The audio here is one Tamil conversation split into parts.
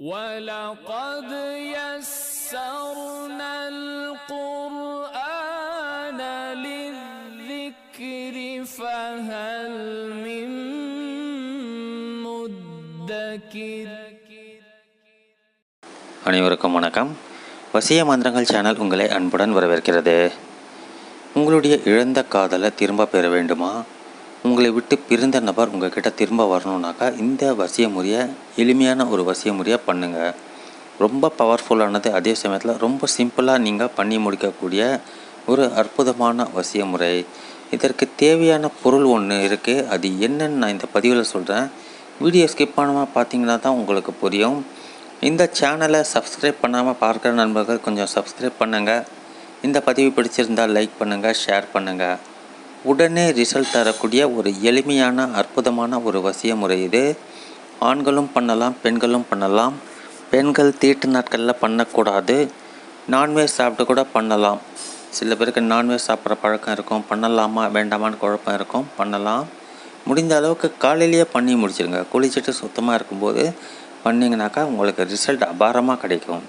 وَلَقَدْ يَسَّرْنَا الْقُرْآنَ لِلذِّكْرِ فَهَلْ مِن مُّدَّكِرٍ அனைவருக்கும் வணக்கம் வசிய மந்திரங்கள் சேனல் உங்களை அன்புடன் வரவேற்கிறது உங்களுடைய இழந்த காதலை திரும்ப பெற வேண்டுமா உங்களை விட்டு பிரிந்த நபர் உங்ககிட்ட திரும்ப வரணுன்னாக்கா இந்த வசிய முறையை எளிமையான ஒரு வசிய முறையை பண்ணுங்கள் ரொம்ப பவர்ஃபுல்லானது அதே சமயத்தில் ரொம்ப சிம்பிளாக நீங்கள் பண்ணி முடிக்கக்கூடிய ஒரு அற்புதமான வசிய முறை இதற்கு தேவையான பொருள் ஒன்று இருக்குது அது என்னன்னு நான் இந்த பதிவில் சொல்கிறேன் வீடியோ ஸ்கிப் பண்ணாமல் பார்த்தீங்கன்னா தான் உங்களுக்கு புரியும். இந்த சேனலை சப்ஸ்கிரைப் பண்ணாமல் பார்க்குற நண்பர்கள் கொஞ்சம் சப்ஸ்கிரைப் பண்ணுங்கள் இந்த பதிவு பிடிச்சிருந்தால் லைக் பண்ணுங்கள் ஷேர் பண்ணுங்கள் உடனே ரிசல்ட் தரக்கூடிய ஒரு எளிமையான அற்புதமான ஒரு வசிய முறை இது. ஆண்களும் பண்ணலாம் பெண்களும் பண்ணலாம். பெண்கள் தீட்டு நாட்களில் பண்ணக்கூடாது. நான்வெஜ் சாப்பிட்டு கூட பண்ணலாம். சில பேருக்கு நான்வெஜ் சாப்பிட்ற பழக்கம் இருக்கும். பண்ணலாமா வேண்டாமான்னு குழப்பம் இருக்கும். பண்ணலாம். முடிந்த அளவுக்கு காலையிலேயே பண்ணி முடிச்சிருங்க. குளிச்சுட்டு சுத்தமாக இருக்கும்போது பண்ணிங்கனாக்கா உங்களுக்கு ரிசல்ட் அபாரமாக கிடைக்கும்.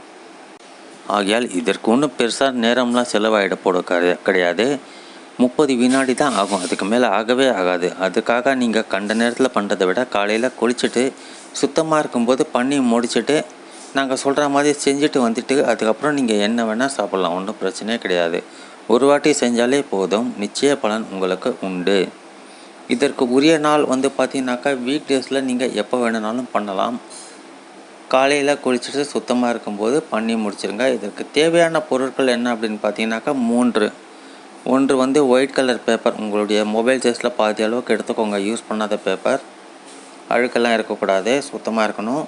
ஆகையால் இதற்கு ஒன்றும் பெருசாக நேரம்லாம் செலவாயிட போட கிடையாது. முப்பது வினாடி தான் ஆகும். அதுக்கு மேலே ஆகவே ஆகாது. அதுக்காக நீங்கள் கண்ட நேரத்தில் பண்ணுறதை விட காலையில் குளிச்சுட்டு சுத்தமாக இருக்கும்போது பண்ணி முடிச்சுட்டு நாங்கள் சொல்கிற மாதிரி செஞ்சுட்டு வந்துட்டு அதுக்கப்புறம் நீங்கள் என்ன வேணால் சாப்பிட்லாம். ஒன்றும் பிரச்சனையே கிடையாது. ஒரு வாட்டி செஞ்சாலே போதும். நிச்சய பலன் உங்களுக்கு உண்டு. இதற்கு உரிய நாள் வந்து பார்த்தீங்கன்னாக்கா வீக் டேஸில் நீங்கள் எப்போ வேணுனாலும் பண்ணலாம். காலையில் குளிச்சுட்டு சுத்தமாக இருக்கும்போது பண்ணி முடிச்சிருங்க. இதற்கு தேவையான பொருட்கள் என்ன அப்படின்னு பார்த்தீங்கன்னாக்கா மூன்று. ஒன்று வந்து ஒயிட் கலர் பேப்பர் உங்களுடைய மொபைல் சைஸில் பாதி அளவுக்கு எடுத்துக்கோங்க. யூஸ் பண்ணாத பேப்பர் அழுக்கெல்லாம் இருக்கக்கூடாது. சுத்தமாக இருக்கணும்.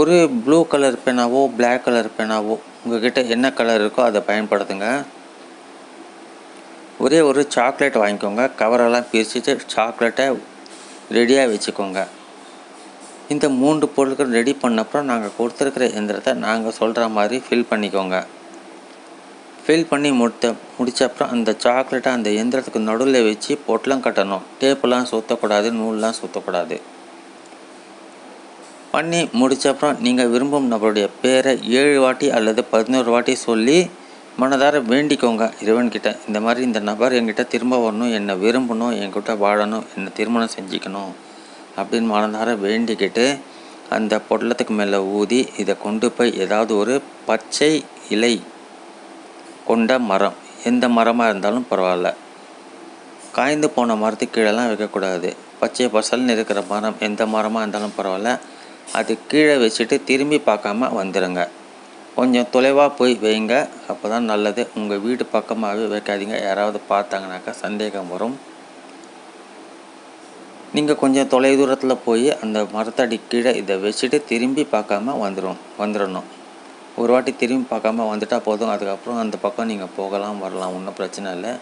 ஒரு ப்ளூ கலர் பேனாவோ பிளாக் கலர் பேனாவோ உங்கள்கிட்ட என்ன கலர் இருக்கோ அதை பயன்படுத்துங்க. ஒரே ஒரு சாக்லேட் வாங்கிக்கோங்க. கவரெல்லாம் பிரிச்சுட்டு சாக்லேட்டை ரெடியாக வச்சுக்கோங்க. இந்த மூன்று பொருட்கள் ரெடி பண்ணப்புறம் நாங்கள் கொடுத்துருக்குற எந்திரத்தை நாங்கள் சொல்கிற மாதிரி ஃபில் பண்ணிக்கோங்க. ஃபில் பண்ணி முடித்த முடிச்சப்புறம் அந்த சாக்லேட்டை அந்த எந்திரத்துக்கு நடுவில் வச்சு பொட்டலம் கட்டணும். டேப்பெல்லாம் சுற்றக்கூடாது நூல்லாம் சுற்றக்கூடாது பண்ணி முடித்தப்புறம் நீங்கள் விரும்பும் நபருடைய பேரை ஏழு வாட்டி அல்லது பதினோரு வாட்டி சொல்லி மனதார வேண்டிக்கோங்க. இறைவன்கிட்ட இந்த மாதிரி இந்த நபர் என்கிட்ட திரும்ப வரணும் என்னை விரும்பணும் என்கிட்ட வாழணும் என்னை திருமணம் செஞ்சுக்கணும் அப்படின்னு மனதார வேண்டிக்கிட்டு அந்த பொட்டலத்துக்கு மேலே ஊதி இதை கொண்டு போய் ஏதாவது ஒரு பச்சை இலை கொண்ட மரம். எந்த மரமாக இருந்தாலும் பரவாயில்ல. காய்ந்து போன மரத்துக்கு கீழெல்லாம் வைக்கக்கூடாது. பச்சை பசல்னு இருக்கிற மரம் எந்த மரமாக இருந்தாலும் பரவாயில்ல. அது கீழே வச்சுட்டு திரும்பி பார்க்காம வந்துடுங்க கொஞ்சம் தொலைவாக போய் வைங்க. அப்போ தான் நல்லது. உங்கள் வீடு பக்கமாகவே வைக்காதீங்க. யாராவது பார்த்தாங்கனாக்கா சந்தேகம் வரும். நீங்கள் கொஞ்சம் தொலை தூரத்தில் போய் அந்த மரத்தடி கீழே இதை வச்சுட்டு திரும்பி பார்க்காம வந்துடும் வந்துடணும் ஒரு வாட்டி திரும்பி பார்க்காம வந்துட்டால் போதும். அதுக்கப்புறம் அந்த பக்கம் நீங்கள் போகலாம் வரலாம் ஒன்றும் பிரச்சனை இல்லை.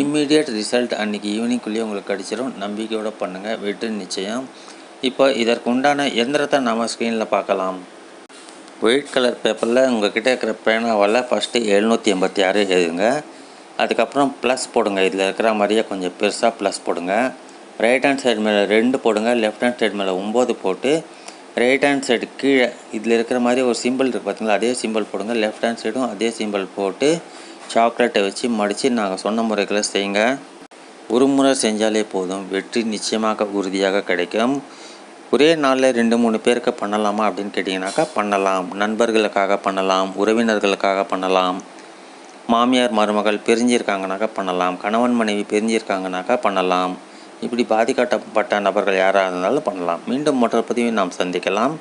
இம்மீடியட் ரிசல்ட் அன்றைக்கி ஈவினிங்குள்ளேயே உங்களுக்கு கிடச்சிரும். நம்பிக்கையோடு பண்ணுங்கள் வெற்றி நிச்சயம். இப்போ இதற்கு உண்டான எந்திரத்தை நம்ம ஸ்க்ரீனில் பார்க்கலாம். ஒயிட் கலர் பேப்பரில் உங்கள்கிட்ட இருக்கிற பேனாவால் ஃபஸ்ட்டு எழுநூற்றி எண்பத்தி ஆறு எழுதுங்க. அதுக்கப்புறம் ப்ளஸ் போடுங்க. இதில் இருக்கிற மாதிரியே கொஞ்சம் பெருசாக ப்ளஸ் போடுங்க. ரைட் ஹேண்ட் சைடு மேலே ரெண்டு போடுங்க. லெஃப்ட் ஹேண்ட் சைடு மேலே ஒம்பது போட்டு ரைட் ஹேண்ட் சைடு கீழே இதில் இருக்கிற மாதிரி ஒரு சிம்பிள் இருக்குது பார்த்தீங்களா அதே சிம்பிள் போடுங்க. லெஃப்ட் ஹேண்ட் சைடும் அதே சிம்பிள் போட்டு சாக்லேட்டை வச்சு மடித்து நாங்கள் சொன்ன முறைகளை செய்யுங்க. ஒரு முறை செஞ்சாலே போதும். வெற்றி நிச்சயமாக உறுதியாக கிடைக்கும். ஒரே நாளில் ரெண்டு மூணு பேருக்கு பண்ணலாமா அப்படின்னு கேட்டிங்கனாக்கா பண்ணலாம். நண்பர்களுக்காக பண்ணலாம். உறவினர்களுக்காக பண்ணலாம். மாமியார் மருமகள் பிரிஞ்சிருக்காங்கனாக்கா பண்ணலாம். கணவன் மனைவி பிரிஞ்சிருக்காங்கனாக்கா பண்ணலாம். இப்படி பாதிக்கப்பட்ட நபர்கள் யாராக இருந்தாலும் பண்ணலாம். மீண்டும் மற்றொரு பதிவை நாம் சந்திக்கலாம்.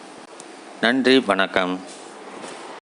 நன்றி வணக்கம்.